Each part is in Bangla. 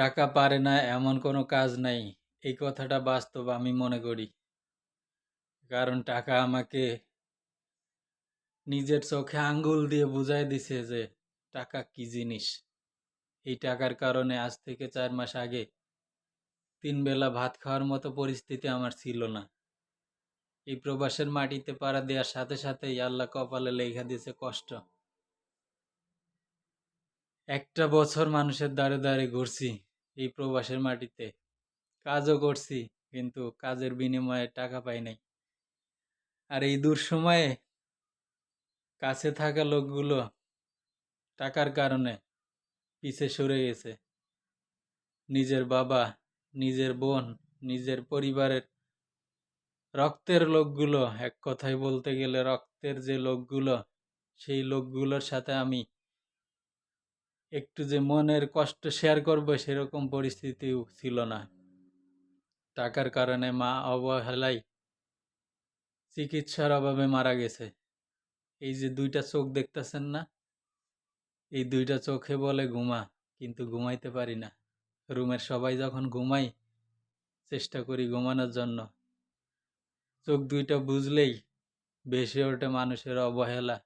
টাকা পারে না, এমন কোনো কাজ নাই। এই কথাটা বাস্তব আমি মনে করি। কারণ টাকা আমাকে নিজের চোখে আঙ্গুল দিয়ে বুঝাই দিছে যে টাকা কি জিনিস। এই টাকার কারণে আজ থেকে চার মাস আগে তিন বেলা ভাত খাওয়ার মতো পরিস্থিতি আমার ছিল না। এই প্রবাসের মাটিতে পাড়া দেওয়ার সাথে সাথেই আল্লাহ কপালে লেখা দিয়েছে কষ্ট। একটা বছর মানুষের দাঁড়ে দাঁড়ে ঘুরছি। এই প্রবাসের মাটিতে। কাজও করছি, কিন্তু কাজের বিনিময়ে টাকা পাই নাই। আর এই সময়ে কাছে থাকা লোকগুলো টাকার কারণে পিছে সরে গেছে। নিজের বাবা, নিজের বোন, নিজের পরিবারের রক্তের লোকগুলো, এক কথায় বলতে গেলে রক্তের যে লোকগুলো, সেই লোকগুলোর সাথে আমি একটু যে মনের কষ্ট শেয়ার করব সেরকম পরিস্থিতিও ছিল না। টাকার কারণে মা অবহেলায় চিকিৎসার অভাবে মারা গেছে। এই যে দুইটা চোখ দেখতেছেন না, এই দুইটা চোখে বলে ঘুমা, কিন্তু ঘুমাইতে পারি না। রুমের সবাই যখন ঘুমাই, চেষ্টা করি ঘুমানোর জন্য। চোখ দুইটা বুঝলেই ভেসে ওঠে মানুষের অবহেলা।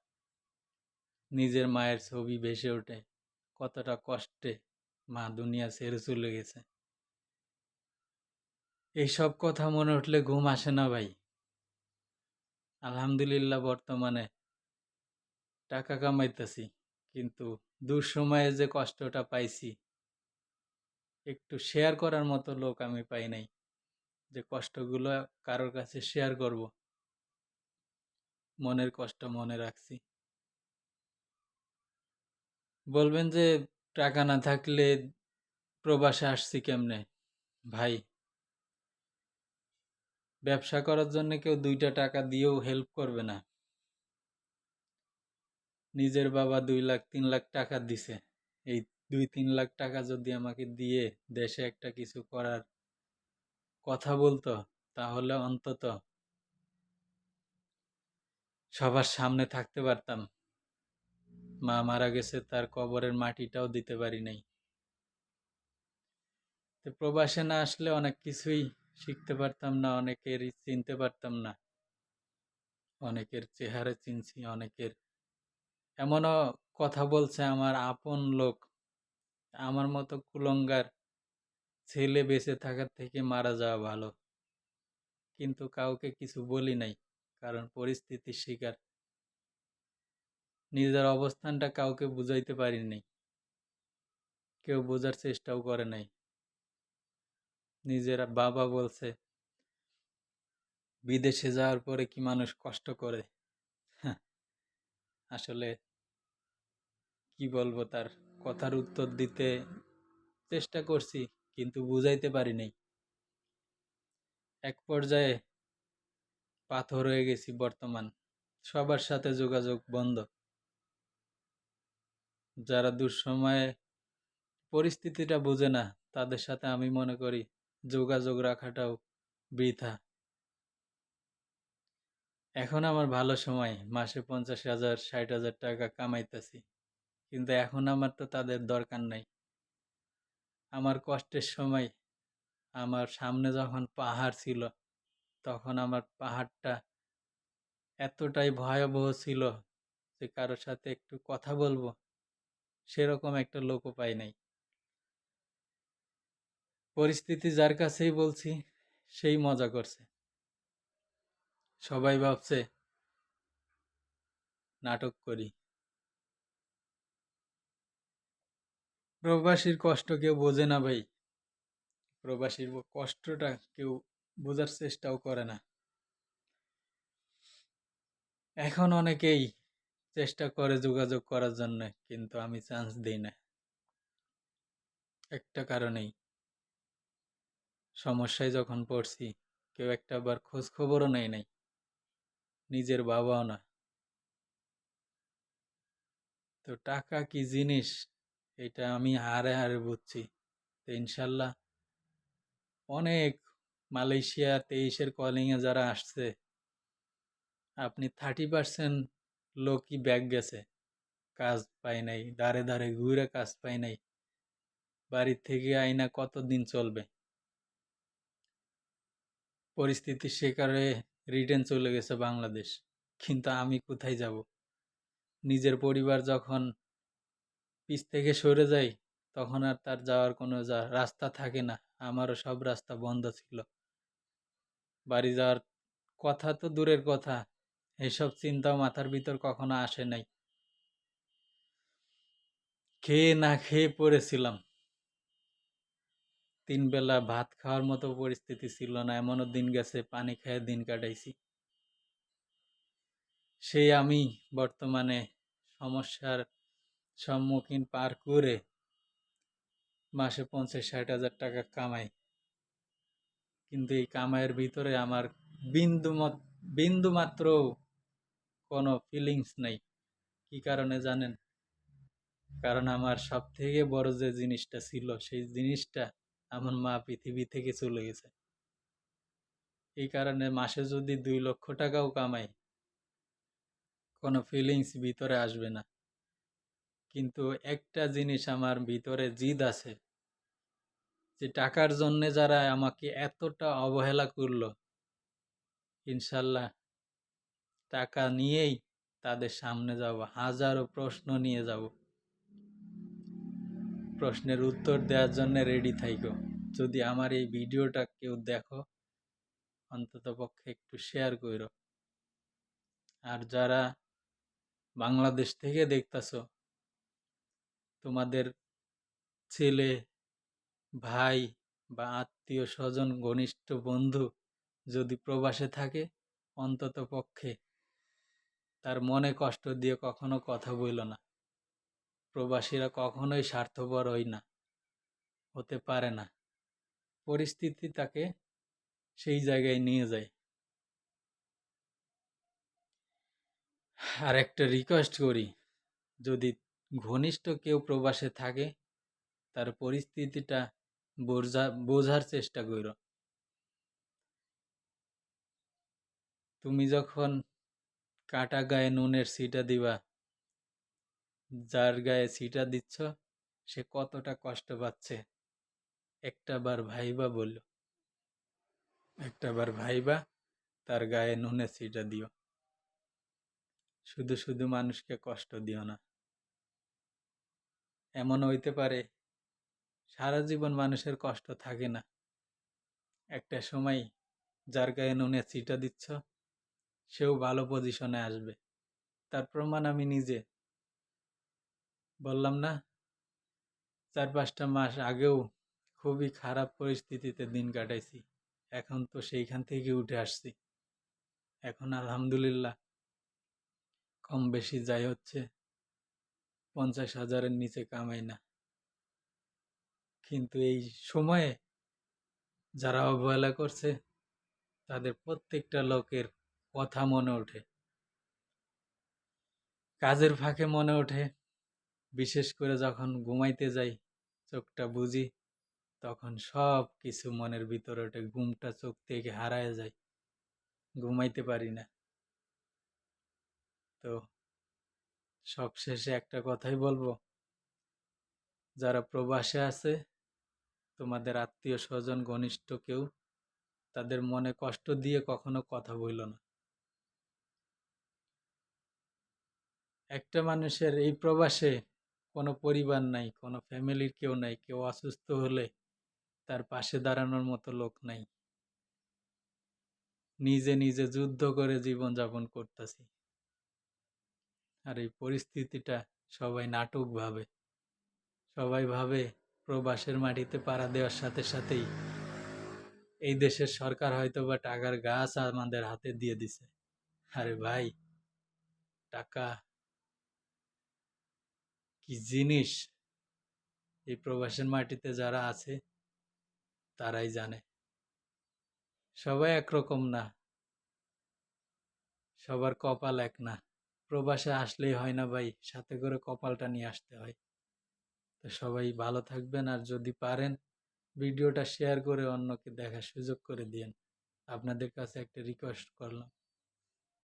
নিজের মায়ের ছবি ভেসে ওঠে। কতটা কষ্টে মা দুনিয়া ছেড়ে চলে গেছে। এইসব কথা মনে উঠলে ঘুম আসে না ভাই। আলহামদুলিল্লাহ বর্তমানে টাকা কামাইতেছি, কিন্তু দুঃসময়ে যে কষ্টটা পাইছি, একটু শেয়ার করার মতো লোক আমি পাই নাই, যে কষ্টগুলো কারোর কাছে শেয়ার করব। মনের কষ্ট মনে রাখছি। বলবেন যে, টাকা না থাকলে প্রবাসে আসছি কেমনে? ভাই ব্যবসা করার জন্য কেউ দুইটা টাকা দিয়েও হেল্প করবে না। নিজের বাবা দুই লাখ, তিন লাখ টাকা দিছে। এই দুই, তিন লাখ টাকা যদি আমাকে দিয়ে দেশে একটা কিছু করার কথা বলতো, তাহলে অন্তত সবার সামনে থাকতে পারতাম। মা মারা গেছে, তার কবরের মাটিটাও দিতে পারি নাই। তো প্রবাসে না আসলে অনেক কিছুই শিখতে পারতাম না, অনেকের চিনতে পারতাম না। অনেকের চেহারা চিনছি, অনেকের এমনও কথা বলছে আমার আপন লোক। আমার মতো কুলঙ্গার ছেলে বেঁচে থাকার থেকে মারা যাওয়া ভালো। কিন্তু কাউকে কিছু বলি নাই, কারণ পরিস্থিতির শিকার। নিজের অবস্থানটা কাউকে বুঝাইতে পারিনি কেউ বোঝার চেষ্টাও করে নাই। নিজের বাবা বলছে বিদেশে যাওয়ার পরে কি মানুষ কষ্ট করে? হ্যাঁ, আসলে কি বলব তার কথার উত্তর দিতে চেষ্টা করছি কিন্তু বুঝাইতে পারি নাই। এক পর্যায়ে পাথর হয়ে গেছি বর্তমান। সবার সাথে যোগাযোগ বন্ধ। যারা দুঃসময়ে পরিস্থিতিটা বোঝে না, তাদের সাথে আমি মনে করি যোগাযোগ রাখাটাও বৃথা। এখন আমার ভালো সময়, মাসে পঞ্চাশ হাজার, ষাট হাজার টাকা কামাইতেছি। কিন্তু এখন আমার তো তাদের দরকার নাই। আমার কষ্টের সময়, আমার সামনে যখন পাহাড় ছিল, তখন আমার পাহাড়টা এতটাই ভয়াবহ ছিল যে কারোর সাথে একটু কথা বলব সেরকম একটা লোকও পাই নাই। পরিস্থিতি যার কাছেই বলছি, সেই মজা করছে। সবাই ভাবছে, নাটক করি। প্রবাসীর কষ্ট কেউ বোঝে না ভাই। প্রবাসীর কষ্টটা কেউ বোঝার চেষ্টাও করে না। এখন অনেকেই চেষ্টা করে যোগাযোগ করার জন্য, কিন্তু আমি চান্স দিই না। একটা কারণেই। সমস্যায় যখন পড়ছি, কেউ একটা বার খোঁজ খবরও নেয় নাই। নিজের বাবাও না। তো টাকা কি জিনিস? এটা আমি হারে হারে বুঝছি। তো ইনশাল্লাহ অনেক মালয়েশিয়া তেইশের কলিংয়ে যারা আসছে, আপনি থার্টি পার্সেন্ট লোকই ব্যাগ গেছে। কাজ পায় নাই দাঁড়ে দাঁড়ে ঘুরে কাজ পায় নাই। বাড়ির থেকে আইনা কতদিন চলবে? পরিস্থিতির শিকারে রিটার্ন চলে গেছে বাংলাদেশ, কিন্তু আমি কোথায় যাব? নিজের পরিবার যখন পিছ থেকে সরে যায়, তখন আর তার যাওয়ার কোনো যা রাস্তা থাকে না, আমারও সব রাস্তা বন্ধ ছিল। বাড়ি যাওয়ার কথা তো দূরের কথা এসব চিন্তাও মাথার ভিতর কখনো আসে নাই। খেয়ে না খেয়ে পড়েছিলাম। তিন বেলা ভাত খাওয়ার মতো পরিস্থিতি ছিল না, এমনও দিন গেছে, পানি খেয়ে দিন কাটাইছি। সেই আমি বর্তমানে সমস্যার সম্মুখীন পার করে মাসে পঞ্চাশ ষাট হাজার টাকা কামাই। কিন্তু এই কামাইয়ের ভিতরে আমার বিন্দু বিন্দু মাত্র কোনো ফিলিংস নেই। কি কারণে জানেন? কারণ আমার সব থেকে বড় যে জিনিসটা ছিল, সেই জিনিসটা আমার মা পৃথিবী থেকে চলে গেছে। এই কারণে মাসে যদি দুই লক্ষ টাকাও কামাই, কোনো ফিলিংস ভিতরে আসবে না। কিন্তু একটা জিনিস আমার ভিতরে জিদ আছে, যে টাকার জন্যে যারা আমাকে এতটা অবহেলা করল, ইনশাল্লাহ টাকা নিয়েই তাদের সামনে যাব, হাজারো প্রশ্ন নিয়ে যাব। প্রশ্নের উত্তর দেওয়ার জন্য রেডি থাইকো। যদি আমার এই ভিডিওটা কেউ দেখো, অন্তত পক্ষে একটু শেয়ার করো আর যারা বাংলাদেশ থেকে দেখতাছো, তোমাদের ছেলে, ভাই বা আত্মীয় স্বজন ঘনিষ্ঠ বন্ধু যদি প্রবাসে থাকে, অন্তত পক্ষে তার মনে কষ্ট দিয়ে কখনো কথা বইল না। প্রবাসীরা কখনোই স্বার্থপর হয় না, হতে পারে না। পরিস্থিতি তাকে সেই জায়গায় নিয়ে যায়। আর একটা রিকোয়েস্ট করি, যদি ঘনিষ্ঠ কেউ প্রবাসে থাকে, তার পরিস্থিতিটা বোঝা, বোঝার চেষ্টা করো তুমি যখন কাটা গায়ে নুনের সিটা দিবা। যার গায়ে সিটা দিচ্ছ, সে কতটা কষ্ট পাচ্ছে? একটা বার ভাইবা বলল। একটা বার ভাইবা, তার গায়ে নুনের সিটা দিও। শুধু শুধু মানুষকে কষ্ট দিও না। এমন হইতে পারে, সারা জীবন মানুষের কষ্ট থাকে না। একটা সময় যার গায়ে নুনের সিটা দিচ্ছ সেও ভালো পজিশনে আসবে। তার প্রমাণ আমি নিজে। বললাম, না, চার পাঁচটা মাস আগেও খুবই খারাপ পরিস্থিতিতে দিন কাটাইছি। এখন তো সেইখান থেকে উঠে আসছি। এখন আলহামদুলিল্লাহ কম বেশি যাই হচ্ছে, পঞ্চাশ হাজারের নিচে কামাই না। কিন্তু এই সময়ে যারা অবহেলা করছে, তাদের প্রত্যেকটা লোকের কথা মনে ওঠে। কাজের ফাঁকে মনে ওঠে, বিশেষ করে যখন ঘুমাইতে যাই, চোখটা বুঝি, তখন সব কিছু মনের ভিতরে ওঠে, ঘুমটা চোখ থেকে হারায় যায়। ঘুমাইতে পারি না। তো সবশেষে একটা কথাই বলব, যারা প্রবাসে আছে, তোমাদের আত্মীয় স্বজন, ঘনিষ্ঠ কেউ, তাদের মনে কষ্ট দিয়ে কখনো কথা বইল না। একটা মানুষের এই প্রবাসে কোনো পরিবার নাই, কোনো ফ্যামিলির কেউ নাই, কেউ অসুস্থ হলে তার পাশে দাঁড়ানোর মতো লোক নাই। নিজে নিজে যুদ্ধ করে জীবন যাপন করতেছি। আর এই পরিস্থিতিটা সবাই নাটক ভাবে। সবাই ভাবে প্রবাসের মাটিতে পাড়া দেওয়ার সাথে সাথেই এই দেশের সরকার হয়তো বা টাকার গাছ আমাদের হাতে দিয়ে দিছে। আরে ভাই, টাকা কি জিনিস এই প্রবাসের মাটিতে যারা আছে, তারাই জানে। সবাই একরকম না। সবার কপাল এক না। প্রবাসে আসলেই হয় না ভাই, সাথে করে কপালটা নিয়ে আসতে হয়। তো সবাই ভালো থাকবেন আর যদি পারেন, ভিডিওটা শেয়ার করে অন্যকে দেখার সুযোগ করে দিন আপনাদের কাছে একটা রিকোয়েস্ট করলাম।